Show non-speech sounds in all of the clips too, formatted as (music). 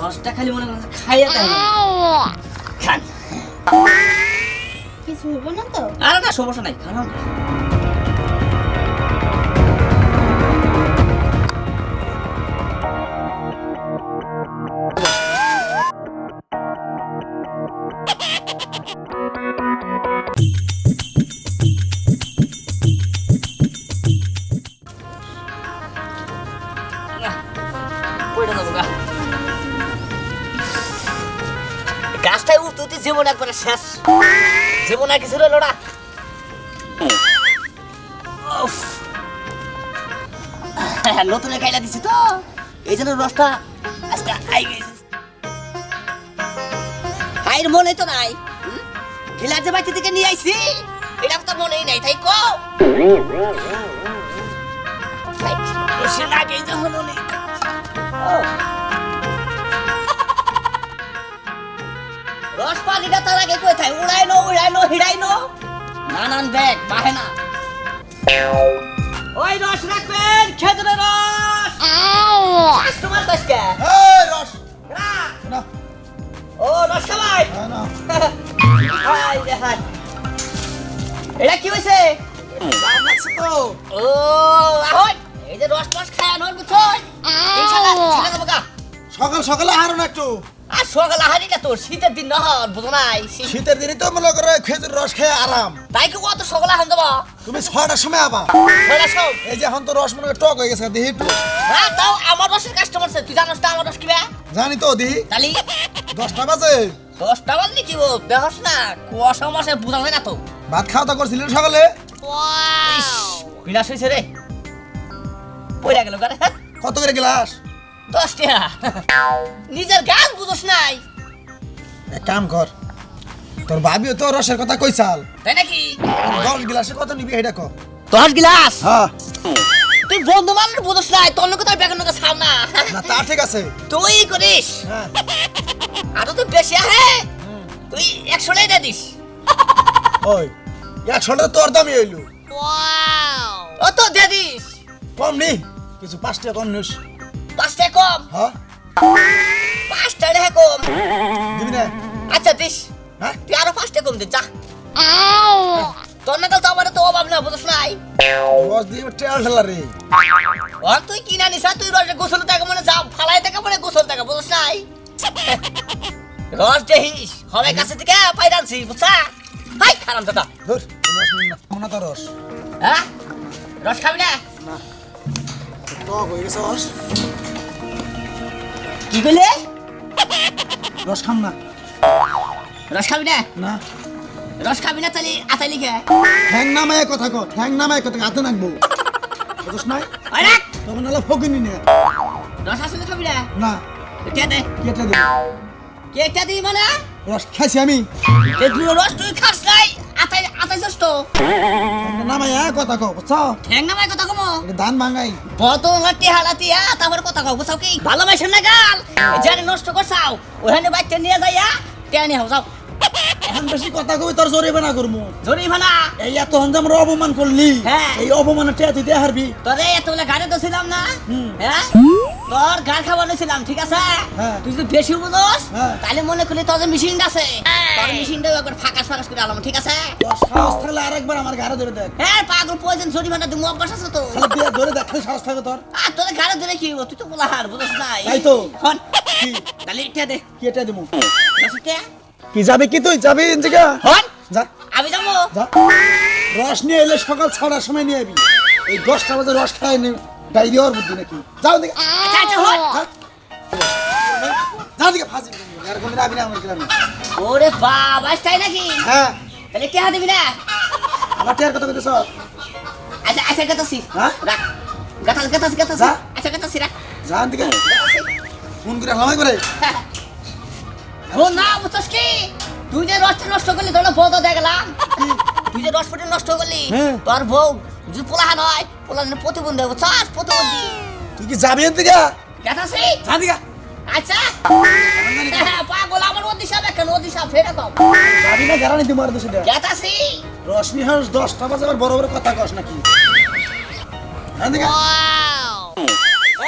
রসটা খালি মনে করেন খাইয়া তাই খান। কিছু হবে না তো? আরে না সমস্যা নাই খান দেবো গাছটায় উঠতে উঠতে জীবন একবারে শেষ জীবন আর রইল না উফ। নতুন খাইলা দিছি তো এই জন্য রসটা আজকে আই গেছে আইর মনে তো নাই হুম? যে বাড়ি থেকে নিয়ে আইছি এটা তো মনেই নাই, তাই কো বসে লাগে যখন অনেক ও। রস পানিটা তার আগে কোথায় উড়াইনো উড়াইনো হিড়াইনো নানান ব্যাগ বাহে না ওই রস রাখবেন খেজুরের রস। কাস্টমার কাজকে এই রস। না। ও রস খাবাই না, না। হাই রে হাই এটা কি হয়েছে? ও এই যে রস টস খায় আনোর বুঝছ সকাল সকালে হারো না একটু। আর সকাল আহারিটা তোর শীতের দিন নহর বুঝো নাই? শীত- শীতের দিনে তো মনে করে খেজুর রস খেয়ে আরাম। তাই কি কত সকাল আহান দেবো তুমি ছটার সময় আবা। বলে সব এই যে এখন তো রস মনে টক হয়ে গেছে দেখি একটু। হ্যাঁ তাও আমার রসের কাস্টমার তুই জানোস তো আমার রস কিবা জানি তো দিহি। তালি দশটা বাজে। দশটা বাজলি কি বল? দেখস না কুয়াশা মাসে বোঝা যায় না তো। ভাত খাওয়া দাওয়া করছিলেন সকালে? বিনাশ হয়েছে রে। পড়ে গেল কত করে গ্লাস? দশ টাকা নিজের গাছ বুঝোস নাই। এক কাম কর তোর ভাবিও তো রসের কথা কইছাল। তাই নাকি? দশ গ্লাসে কত নিবি এটা কর দশ গিলাস? হ্যাঁ। তুই বন্ধু মানুষ বুঝোস নাই তোর তোর বেকার লোকের সাম না। না তা ঠিক আছে। তুই করিস। হ্যাঁ। আরও তো বেশি আহে তুই একশো টাকা দিস। ওই একশোটা তোর দামই হইল। ও তো দিয়ে দিস। কম নি কিছু পাঁচ টাকা কম নিস। পাঁচ টাকা কম। হ্যাঁ? পাঁচ টাকা কম। দিবি না? আচ্ছা দিস। হ্যাঁ? তুই আরও পাঁচ টাকা কম দে যা। তোর না তো আমার তো অভাব না বুঝোস নাই? রস দিয়ে টেল ঠেলা রে। ও তুই কিনা নিস তুই রসে গোসল টাকা মনে যা ফালাই টাকা মনে গোসল টাকা বুঝোস নাই? রস দেহিস হবে কাছে থেকে পাইরানছি বুঝছা? হাই খারাম দাদা। ধর রস নিন না মনে তো রস। হ্যাঁ? রস খাবি না? না। টক হয়ে গেছে রস। কি কইলে? রস খাম না। রস খাবি না? না। রস খাবি না তাহলে আতালি খে ঠ্যাং নামায় কথা কর ঠ্যাং নামায় কথা হাতে নাকবো। বুঝছ নাই? আরে তখন নাহলে ফকিনি নে। রস আসলে খাবি না? না। কে দে। কেটে দেবো কে দিই মানে? রস খাইছি আমি। রস তুই খাস নাই। আতাই আতাইছস তো ঠ্যাং নামায় কথা কও বুঝছ? ঠ্যাং নামাই কথা কমো। ধান ভাঙাই। বত হাতি হালাতি আ তারপরে কথা কও বুঝাও কি? ভালোবাসেন না গাল জানি নষ্ট করছাও ওখানে বাইতে নিয়ে যাইয়া টেনে হাও যাও এখন বেশি কথা কই তোর জরিবে না করমু। জরি ভানা এই এত আমরা অপমান করলি। হ্যাঁ। এই অপমানের টেয়া তুই দিয়ে হারবি। তোরে এতগুলো গাড়ি তো ছিলাম না। হ্যাঁ? তোর গাড় খাওয়ানো ছিলাম ঠিক আছে? হ্যাঁ। তুই যদি বেশি বুঝোস হ্যাঁ। তাহলে মনে করলি তোর যে আছে তোর মেশিনটা একবার ফাঁকাস ফাঁকাস করে আলাম ঠিক আছে? সাহস থাকলে আরেকবার আমার ঘাড়ে ধরে দেখ। হ্যাঁ পাগল প্রয়োজন জরি ভানা তুমি অভ্যাস আছে তো। ধরে দেখ সাহস থাকে তোর। আর তোর গাড়ি ধরে কি? তুই তো বলা হার বুঝোস না তাই তো। হন তাহলে এটা দে। কি এটা দেবো কি যাবি কি তুই? যাবি জায়গা হন? যা। আমি যাব। যা। রস নিয়ে এলে সকাল ছটার সময় নিয়ে আবি। এই দশটা বাজে রস খাই নে ডাইরিয়ার বুদ্ধি নাকি? যাও দেখি আচ্ছা আচ্ছা হন। যা। দিকে ফাঁসি আর কোনো রাবি না আমার গ্রামে ওরে বাবা তাই নাকি? হ্যাঁ। তাহলে কে দিবি না? আমার টিয়ার কথা কইতেছ? আচ্ছা আচ্ছা গাতাসি হ্যাঁ? রাখ। গাতাস গাতাস গাতাস। আচ্ছা গাতাসি রাখ। যা দিকে ফোন করে হামাই করে। ও না বুঝছস কি? তুই যে রসটা নষ্ট করলি তোর বউ তো দেখলাম। তুই যে রস ফুটে নষ্ট করলি হ্যাঁ। তোর বউ যদি পোলাহা নয় পোলা যেন প্রতিবন্ধী হবে। চাস প্রতিবন্ধী। তুই কি যাবি এর দিকে গাতাসি যা দিকে আচ্ছা। (laughs) পাগল আমার ওদিশা দেখেন ওদিশা ফেরে কম যাবি না গ্যারানি দিমার দোষে গাতাসি রশ্মি হাউস দশটা বাজে আবার বড় বড় কথা কস নাকি।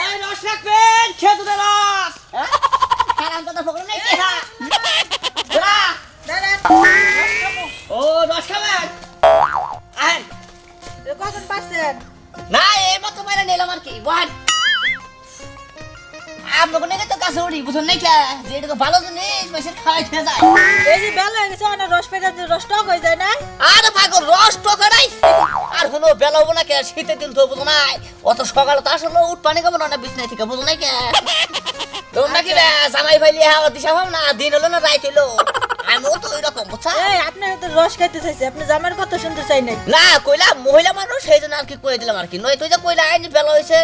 এই রস রাখবেন খেজুরের রস। হ্যাঁ? দেখা বেড়া মেরে নিলাম আর কি বহান আপনাকে নাকি তো কাছে উঠি বুঝুন নাই কে? যে এটা তো ভালো জিনিস মেসের খাওয়াই খেয়ে যায়। এই যে বেলা হয়ে গেছে অনেক রস পেটা রস টক হয়ে যায় না? আর পাগল রস টকে নাই? আর কোনো বেলা হব না কে? শীতের দিন তো বুঝো নাই। অত সকালে তো আসলে উঠ পানি খাব না বিছনাই থেকে বুঝো নাই কে? তোমরা কি জামাই ভাইলি হাওয়া দিশা না? দিন হলো না রাইত হলো? আমিও তো ওই রকম বুঝছা? এই আপনার তো রস খাইতে চাইছে আপনি জামার কথা শুনতে চাই নাই। না কইলা মহিলা মানুষ সেই জন্য আর কি কয়ে দিলাম আর কি। নয় তুই যে কইলা আইনি বেলা হয়েছে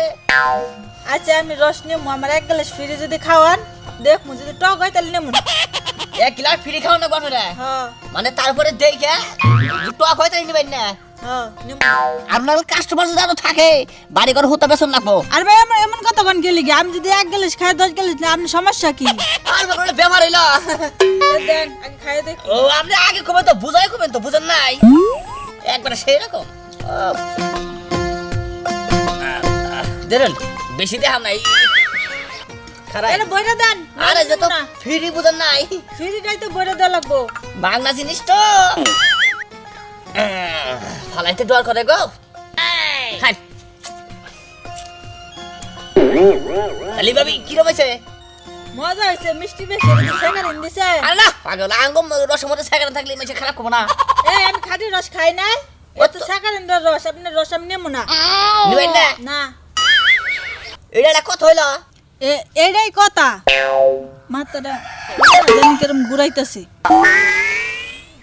আচ্ছা আমি রস নিয়ে আমার এক গ্লাস ফ্রি যদি খাওয়ান দেখমু যদি টক হয় তাহলে নেব না (laughs) এক গিলাস ফ্রি খাও না গঠরে হ্যাঁ। মানে তারপরে দেখে টক হয়তো নিবেন না। হ্যাঁ আপনার কাস্টমার যদি আরও থাকে বাড়ি ঘর হতে বেসন লাগবো। আর ভাই আমার এমন কথা কোন গেলি কি? আমি যদি এক গ্লাস খাই দশ গ্লাস না আপনার সমস্যা কি? (laughs) আর বলে বেমার হইল। দেন আগে খাই দেখি। ও আপনি আগে কবেন তো বুঝাই কবেন তো বুঝেন নাই। একবারে সেই রকম দেন বেশি দেখাম নাই। খারাপ। এটা বইটা দেন। আরে যে তো ফ্রি বুঝেন নাই। ফ্রিটাই তো বইটা দেওয়া লাগবো। বাংলা জিনিস তো। ফালাইতে ডর করে গো। খান আলি বাবি কি রমেছে মজা হয়েছে মিষ্টি বেশি সেখানে দিছে। আরে না পাগল আঙ্গম রসের মধ্যে সেখানে থাকলে মেছে খারাপ করব না। এই আমি খাঁটি রস খাই নাই। ও তো সাকারেন্দ্র রস আপনার রস আমি নেব না। নিবেন না? না। এটা কথা হইল? এ- এইটাই কথা। মাথাটা কিরম ঘুরাইতেছে।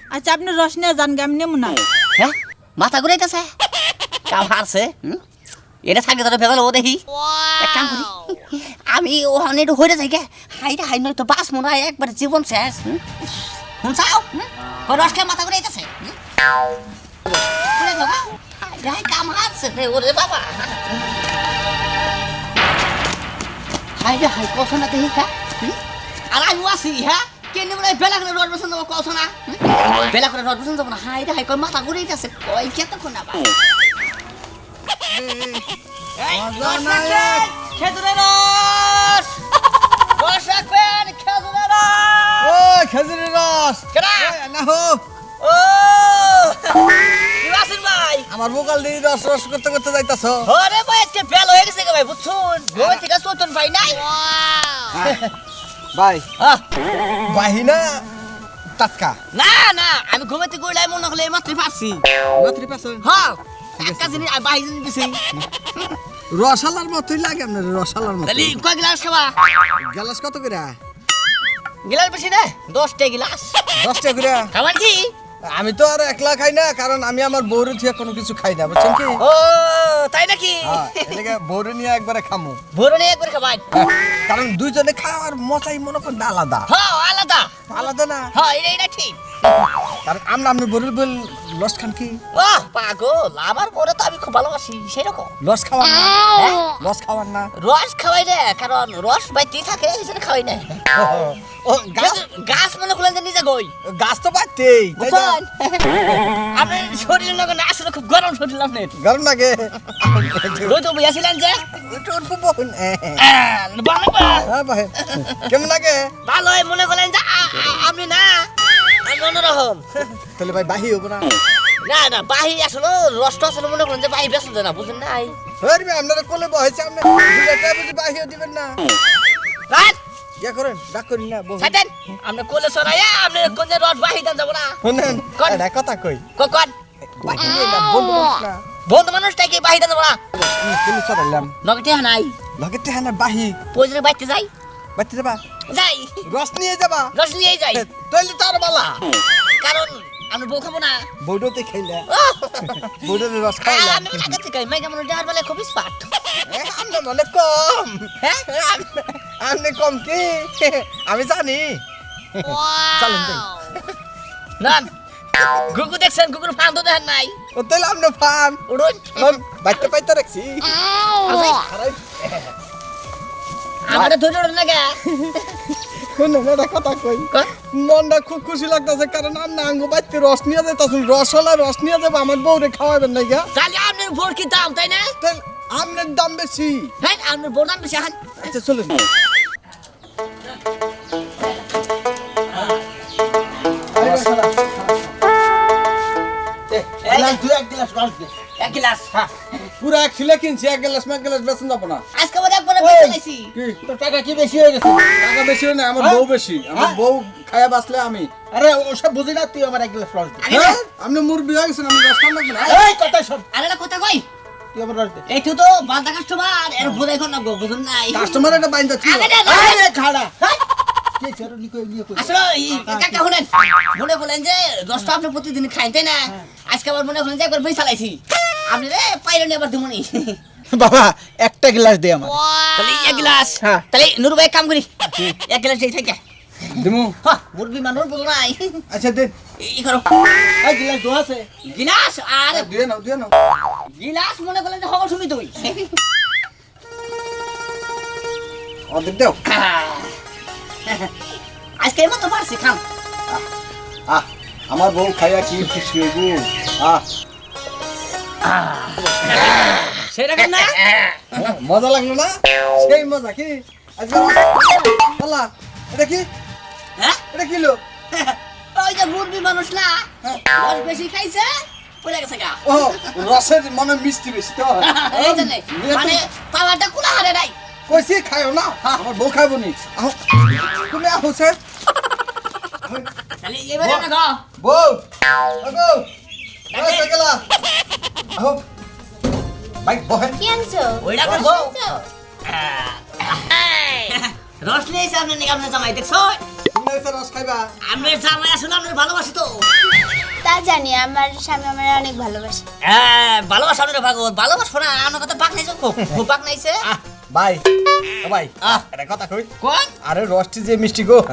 আচ্ছা আপনি রস নিয়ে যান গে, আমি নেব না। হ্যাঁ? মাথা ঘুরাইতেছে? কাম হারছে? এটা থাকে তোর ভেজাল ও দেখি। এক কাম করি আমি ওখানে একটু হয়ে যাই গে। হাই নয় তো বাস মনে হয় একবার জীবন শেষ হুম? হুম? রস খেয়ে মাথা ঘুরাইতেছে কাম হারছে রে ওরে বাবা। হাইটা হাই কছ না দেখি হ্যাঁ? আর আমি আসি হ্যাঁ কেন বলে বেলা করে রড বসন্ত কছ না হুম? বেলা করে রড বসন্ত না? হাইটা হাই কই মাথা ঘুরাইতেছে কই কে তো কোনা বা এই, রস রাখবেন, খেজুরের রস। রাখবেন খেজুরের রস। খেজুরের রস। না হো ও। আমার বোকাল দিয়ে রস রস করতে করতে যাইতাছ? ওরে ভাই আজকে বেল হয়ে গেছে গে ভাই বুঝছুন? ঘুমে থেকে চতুন ভাই নাই। ভাই। আহ, বাহিনা টাটকা? না না আমি ঘুমে থেকে উঠলাই মনে হলে মাত্র পারছি। মাত্রি পাশে হ্যাঁ একটা জিনিস আর বাইশ জিনিস দিছি। রসালার মতোই লাগে আপনার রসালার মতো। তাহলে কয় গিলাস খাবা? গ্যালাস কত করে? গিলাস বেশি না দশটা গিলাস। দশটা করে? খাবার কি? আমি তো আর একলা খাই না কারণ আমি আমার বউরে থেকে কোনো কিছু খাই না বুঝছেন কি? ও তাই নাকি? হ্যাঁ, এদিকে বউরে নিয়ে একবারে খামু। বউরে নিয়ে একবারে খাবাই। কারণ দুইজনে খাওয়ার মজাই মনে করেন আলাদা। হ্যাঁ আলাদা। আলাদা না? হ্যাঁ এটা এটা ঠিক। কারণ আমরা আপনি বরুল বল লস খান কি? আহ পাগল আমার পরে তো আমি খুব ভালোবাসি সেরকম। লস খাওয়ার না? হ্যাঁ? লস খাওয়ার না? রস খাওয়াই রে কারণ রস বাইতে থাকে এই জন্য খাওয়াই না। ও গাছ? কিন্তু গাছ মনে করলেন যে নিজে গই। গাছ তো বাড়তেই তাই না? বুঝছেন আপনার শরীরের লগে না আসলে খুব গরম শরীর আপনার গরম লাগে। রই তো বুঝাছিলেন যে? একটু অল্প বহন আহ, বানাবো। হ্যাঁ ভাই। কেমন লাগে? ভালো হয় মনে করলেন যে আ- আ- আপনি না আমি অন্যরকম। তাহলে ভাই বাহি হব না। না না বাহি আসলে রসটা আসলে মনে করেন যে বাহি ব্যস্ত না বুঝলেন নাই? হরবে আপনারা কোলে বহেছে আপনি বাহিও দিবেন না। রাত ইয়া করেন ডাক করেন না বহু ছাড়েন আপনি কোলে সরাইয়া আপনি কোন যে রস বাহি দেন যাব না। শুনেন। এটা কথা কই? কখন বাহি নিয়ে না বন্ধু মানুষ না। বন্ধু মানুষটা কি বাহি দেন যাব না? পুলিশ চড়াইলাম নগদে নাই। লগে টেহানা বাহি। প্রয়োজনে বাইতে যাই। বাচ্চা যাবা? যাই। রস নিয়ে যাবা? রস নিয়েই যাই। তাহলে তো আর বালা। কারণ আমি বউ খাব না। বৌডোতে খাইলে আহ! রস আ- খাইলাম আমি আগে থেকে মেঘা মানুষ দেওয়ার বেলায় খুবই স্মার্ট আমরা মনে কম। হ্যাঁ? আপনি কম কি? আমি জানি। চলেন না গুগু দেখছেন? গুগুর ফান তো দেখেন নাই। ও তাহলে আপনি ফান উড়ুন। বাইতে পাইতে রাখছি। আমাদের ধরে না গে শুনেন এটা কথা কই। মনটা খুব খুশি লাগতেছে কারণ আপনি আঙ্গ বাইতে রস নিয়ে যেতেছেন রসলা রস নিয়ে যাব আমার বউরে খাওয়াবেন না গা। তাহলে আপনার বোর কি দাম তাই না? আপনার দাম বেশি। হ্যাঁ আপনার বোর দাম বেশি আচ্ছা চলুন। এক গ্লাস হ্যাঁ, পুরা এক ছিলে কিনছি এক গ্লাস এক গ্লাস বেসন যাব না। আজকে তোর টাকা কি বেশি হয়ে গেছে? টাকা বেশি হয় না আমার হ্যাঁ? বউ বেশি। আমার? বউ খায়া বাঁচলে আমি। আরে ওসব বুঝি না তুই আমার এক গ্লাস রস দে। আগে না। হ্যাঁ? আপনি মুরবি হয়ে গেছেন আমি রাস্তা লাগবে না এই কথা শোন। আরে না কথা কই? তুই আমার রস দে। এই তুই তো বান্দা কাস্টমার এর বুঝাই কোন না গো বুঝুন নাই। কাস্টমার একটা বাইন্দা ছিল। আগে না, না, এই রে খাড়া মনে বলেন যে দশটা আপনি প্রতিদিন খাইন তাই না আজকে আবার মনে করেন যে একবার বই চালাইছি। আপনি রে পাইলেন আবার দিমনি। বাবা একটা গ্লাস দে আমার তাহলে এক গ্লাস। হ্যাঁ। তাহলে নুর ভাই কাম করি। এক গ্লাস দিয়ে থাকে। দিমু? হ্যাঁ মুরগি মানুষ বুঝো নাই। আচ্ছা দেন ই করো। এই গ্লাস দো আছে। গিলাস আর। দিয়ে নাও দিয়ে নাও। গিলাস মনে করলেন যে হবল শুনি তুই। অর্ধেক দাও। আজকে এমন তো পারছি খাম। আহ আমার বউ খাইয়া কি খুশি হইব? আহ। সেরকম না? হ্যাঁ, মজা লাগল না? সেই মজা কি? আজকে বলা এটা কি? হ্যাঁ? এটা কি লো ওই যে মুরগি মানুষ না রস বেশি খাইছে পড়ে গেছে গা। ও রসের মনে মিষ্টি বেশি তো। এই জন্য মানে পাওয়ারটা কোলা হারে নাই। কইছি খাইও না। আমার বউ খাইবো নি। তুমি আহ স্যার। তাহলে এবারে না গো বউ বউ। আহ। ভাই বহেন। কি আনছো ওইটা করব। (laughs) রস নিয়েছে আপনি নাকি আপনার জামাই দেখছ? তুমি এসে রস খাইবা। আপনার জামাই আসলে আপনার ভালোবাসি তো। তা জানি আমার স্বামী আমার অনেক ভালোবাসে। হ্যাঁ ভালোবাসা আপনার ভাগবত ভালোবাসো না আমার কথা পাক নাইছো খুব পাক নাইছে। ভাই ভাই আহ। কথা কই? কোন? আরে রসটি যে মিষ্টি গো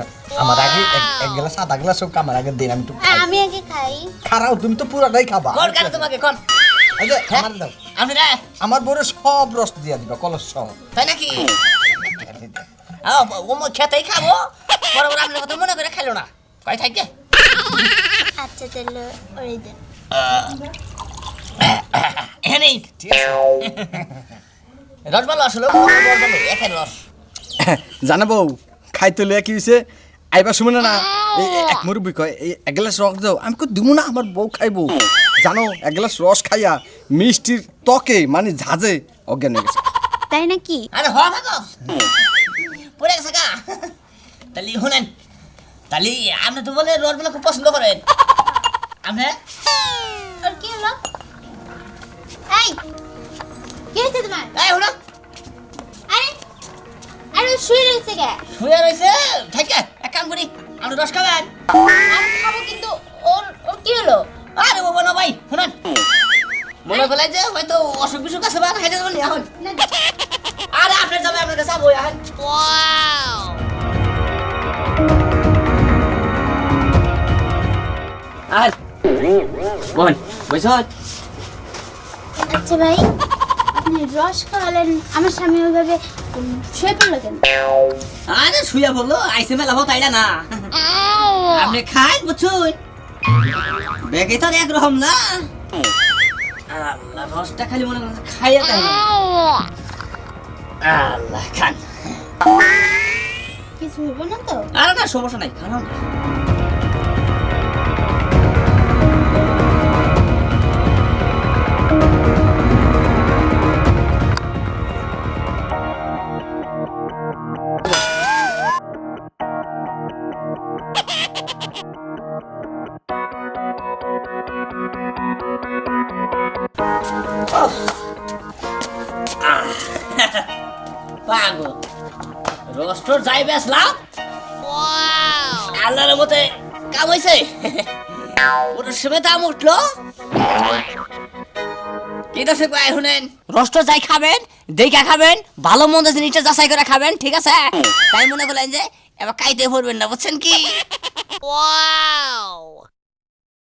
আমার আগে এক- গ্লাস আধা গ্লাস হোক আমার আগে দিন আমি তো আমি আগে খাই। খারাও তুমি তো পুরাটাই খাবা। কোন কেন তোমাকে কোন? আমার দাও আপনি না আমার বউরে সব রস দিয়া দিবা কলস সব তাই নাকি? ও মো খেতেই খাব। বরাবর আপনার কথা মনে করে খেলো না। কয় থাকে আচ্ছা তাহলে রস ভালো আসলে রস জানা খাইতে লইয়া কি হইছে? আইবা শুনে না এক মুরব্বি কয় এই এক গ্লাস রস দাও আমি কই দিমু না আমার বউ খাইবো। জানো এক গ্লাস রস খাইয়া মিষ্টির ত্বকে মানে ঝাঁজে অজ্ঞান হয়ে গেছে। তাই নাকি? আরে হওয়া ভাগো পড়ে গেছে গা। তাহলে শুনেন তাহলে আপনি তো বলে রস বলে খুব পছন্দ করেন। আপনি? ওর কি হলো? এই কি হয়েছে তোমার? এই শুনো। আরে আরে শুয়ে রয়েছে কে শুয়ে রয়েছে? থাকে এক কাম করি আমরা রস খাবেন। আমি খাব কিন্তু ওর ওর কি হলো? আরে বাবা না ভাই শুনেন। মনে করলেন যে হয়তো অসুখ বিসুখ আছে বা হেঁটে যাবেন এখন। না আরে আপনার যাবে আপনার কাছে এখন। আর বোন আচ্ছা ভাই আপনি রস খাওয়ালেন আমার স্বামী ওইভাবে শুয়ে পড়ল কেন? আরে শুয়ে বলল আইসে মেলা তাইলা না। আপনি খাই বুঝছুন বেগে তো এক রকম না? আল্লাহ রসটা খালি মনে করছে খাইয়া তাই আল্লাহ খান। কিছু হইব না তো? আরে না সমস্যা নাই খানো। পাগল। রোস্টর যাই বেসলাম আল্লাহর মতে কাম হয়েছে ওটার সময় দাম উঠল। এটা সে কয় শুনেন? রষ্ট যাই খাবেন দেখা খাবেন ভালো মন্দ জিনিসটা যাচাই করে খাবেন ঠিক আছে? তাই মনে করলেন যে এবার কাইতে পড়বেন না বুঝছেন কি?